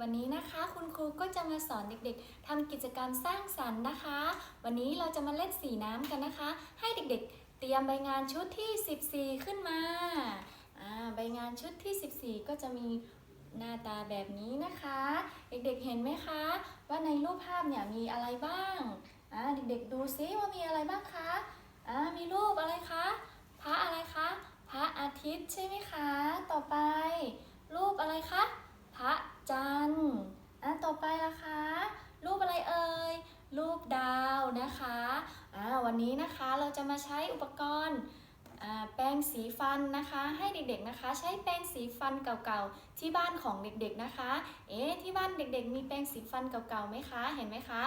วันนี้นะคะ คุณครูก็จะมาสอนเด็กๆทำกิจกรรมสร้างสรรค์นะคะ วันนี้เราจะมาเล่นสีน้ำกันนะคะ ให้เด็กๆ เตรียมใบงานชุดที่ 14 ขึ้นมาใบงานชุดที่ 14 ก็จะมีหน้าตาแบบนี้นะคะ เด็กๆเห็นไหมคะ ว่าในรูปภาพเนี่ยมีอะไรบ้างเด็กๆดูซิว่ามีอะไรบ้างคะมีรูปอะไรคะพระอะไรคะพระอาทิตย์ใช่ไหมคะ ต่อไปรูปอะไรคะ ระจันทร์อันต่อไปล่ะคะ รูปอะไรเอ่ย รูปดาวนะคะอ่าวันนี้นะคะเราจะมาใช้อุปกรณ์แปรงสีฟันนะคะ ให้เด็กๆนะคะ ใช้แปรงสีฟันเก่าๆที่บ้านของเด็กๆนะคะ เอ๊ะที่บ้านเด็กๆ มีแปรงสีฟันเก่าๆไหมคะ เห็นไหมคะ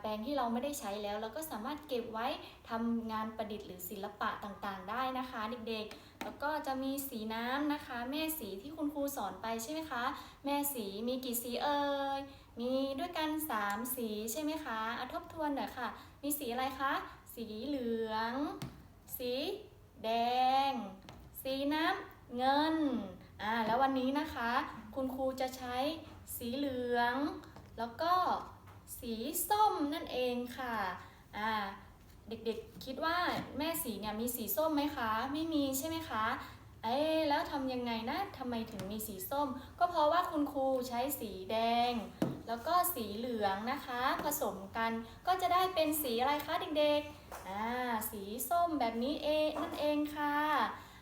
แปรงที่เราไม่ได้ใช้แล้วเราก็สามารถเก็บไว้ทำงานประดิษฐ์หรือศิลปะต่างๆ ได้นะคะเด็กๆ แล้วก็จะมีสีน้ำนะคะ แม่สีที่คุณครูสอนไปใช่ไหมคะ แม่สีมีกี่สีเอ่ยมีด้วยกัน 3 สีใช่ไหมคะอะทบทวนหน่อยค่ะ มีสีอะไรคะ สีเหลือง สีแดง สีน้ำเงินอ่าแล้ววันนี้นะคะ คุณครูจะใช้สีเหลือง แล้วก็ สีส้มนั่นเองค่ะอ่าเด็กๆคิดว่าแม่สีเนี่ยมีสีส้มไหมคะ ไม่มีใช่ไหมคะเอ๊แล้วทำยังไงนะทำไมถึงมีสีส้ม ก็เพราะว่าคุณครูใช้สีแดง แล้วก็สีเหลืองนะคะ ผสมกันก็จะได้เป็นสีอะไรคะเด็กๆอ่าสีส้มแบบนี้เองนั่นเองค่ะ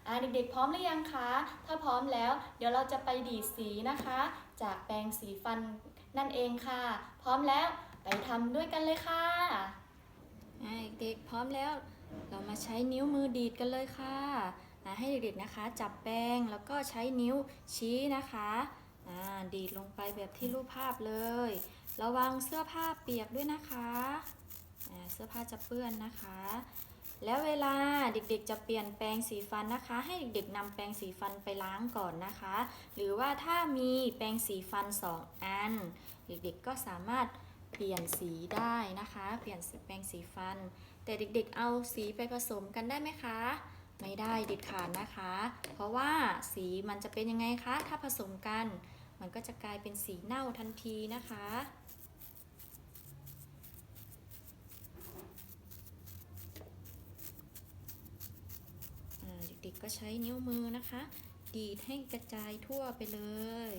อ่าเด็กๆพร้อมหรือยังคะ ถ้าพร้อมแล้ว เดี๋ยวเราจะไปดีดสีนะคะ จากแปรงสีฟันนั่นเองค่ะ พร้อมแล้ว ไปทำด้วยกันเลยค่ะเด็กพร้อมแล้ว เรามาใช้นิ้วมือดีดกันเลยค่ะนะให้เด็กๆนะคะ จับแป้งแล้วก็ใช้นิ้วชี้นะคะดีดลงไปแบบที่รูปภาพเลย ระวังเสื้อผ้าเปียกด้วยนะคะเสื้อผ้าจะเปื้อนนะคะ แล้วเวลาเด็กๆ จะเปลี่ยนแปรงสีฟันนะคะ ให้เด็กๆนำแปรงสีฟันไปล้างก่อนนะคะ หรือว่าถ้ามีแปรงสีฟัน 2 อัน เด็กๆก็สามารถ เปลี่ยนสีได้นะคะ เปลี่ยนสีแปรงสีฟัน แต่เด็กๆเอาสีไปผสมกันได้ไหมคะ ไม่ได้เด็ดขาดนะคะ เพราะว่าสีมันจะเป็นยังไงคะ ถ้าผสมกัน มันก็จะกลายเป็นสีเน่าทันทีนะคะเด็กๆก็ใช้นิ้วมือนะคะ ดีดให้กระจายทั่วไปเลย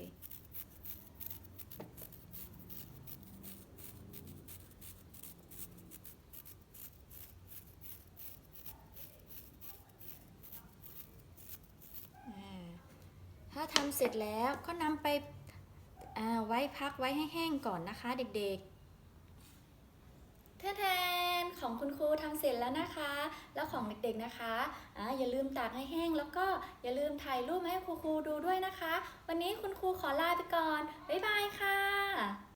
อ่าถ้าทำเสร็จแล้วก็นำไปาไว้พักไว้ให้แห้งก่อนนะคะเด็กๆแทนของคุณครูทำเสร็จแล้วนะคะ แล้วของเด็กๆนะคะอ่าอย่าลืมตากให้แห้ง แล้วก็อย่าลืมถ่ายรูปมาให้ครูๆดูด้วยนะคะ วันนี้คุณครูขอลาไปก่อน บ๊ายบายค่ะ